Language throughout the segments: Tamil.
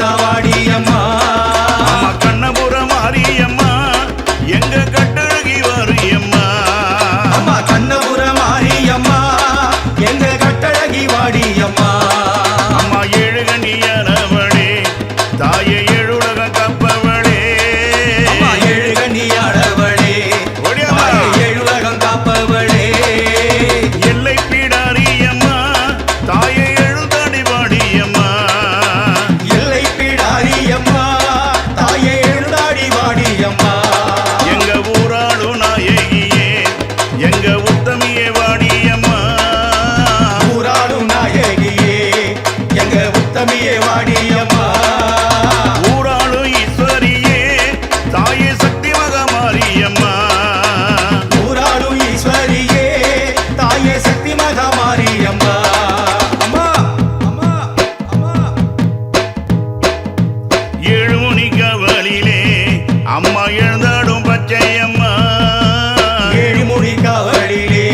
தாத்தாவாடி பாடும் பச்சையம்மா. ஏழுமொழி காவலிலே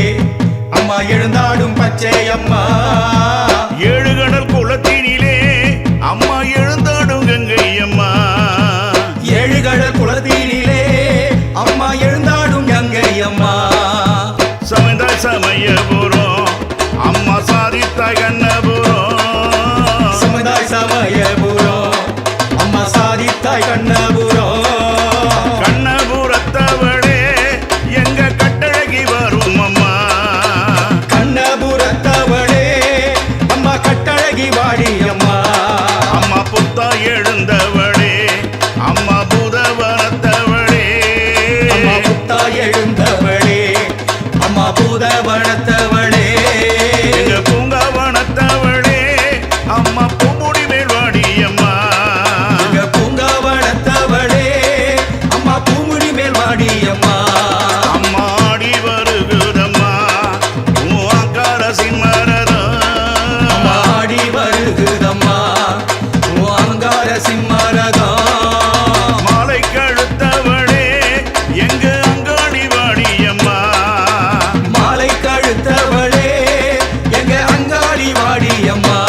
அம்மா எழுந்தாடும் பச்சையம்மா. ஏழு கடல் குளத்தினிலே அம்மா எழுந்தாடும் கங்கையம்மா. ஏழு கடல் குளத்தினிலே அம்மா எழுந்தாடும் கங்கையம்மா. சமந்தாய் சமயபுரம். வளர்த்த வாடி அம்மா.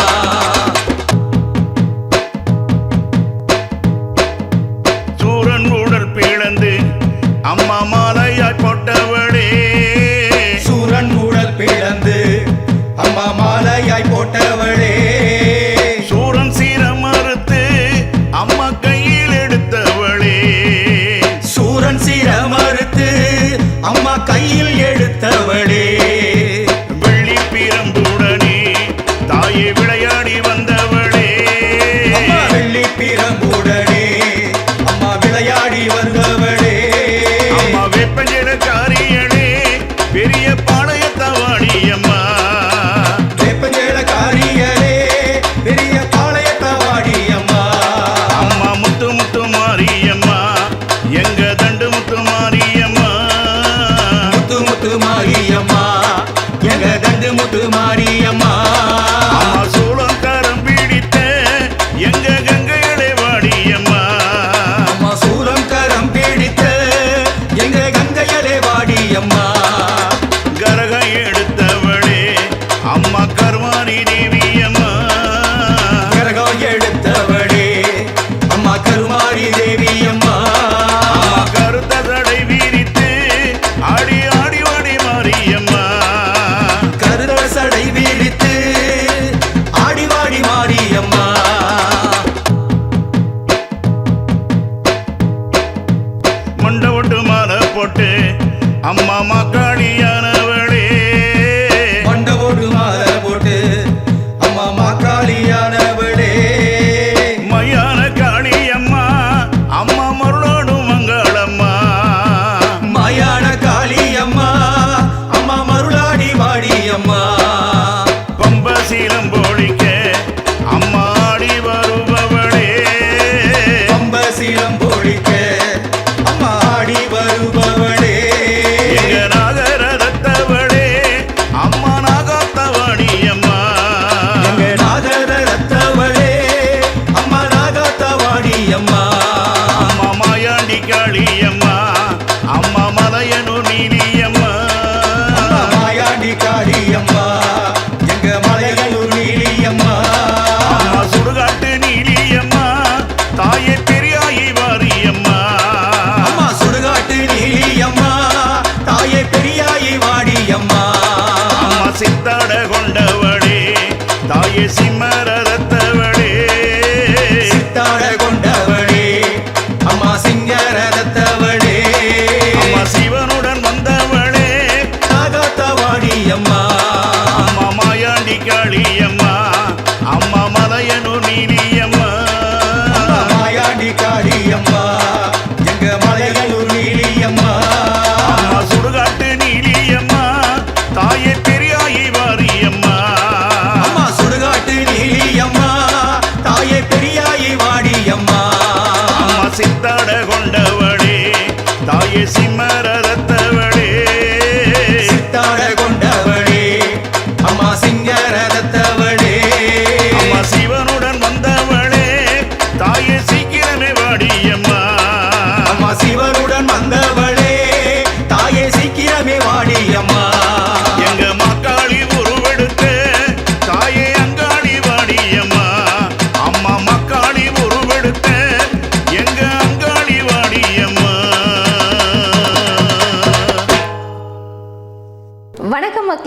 ஒட்டு மாலை போட்டு அம்மா மக்காளியான மாயாண்டி காளியம்மா எங்க மலையலூர் நீலியம்மா. அம்மா சுடுகாட்டு நீலியம்மா தாயே பெரியாயி வாரியம்மா அம்மா சுடுகாட்டு தாயே பெரியாயி வாடியம்மா. அம்மா சித்தாட கொண்டவளே தாயே சிம்மரதத்தவளே காளியம்மா அம்மா மலையனு நீலியம்மா.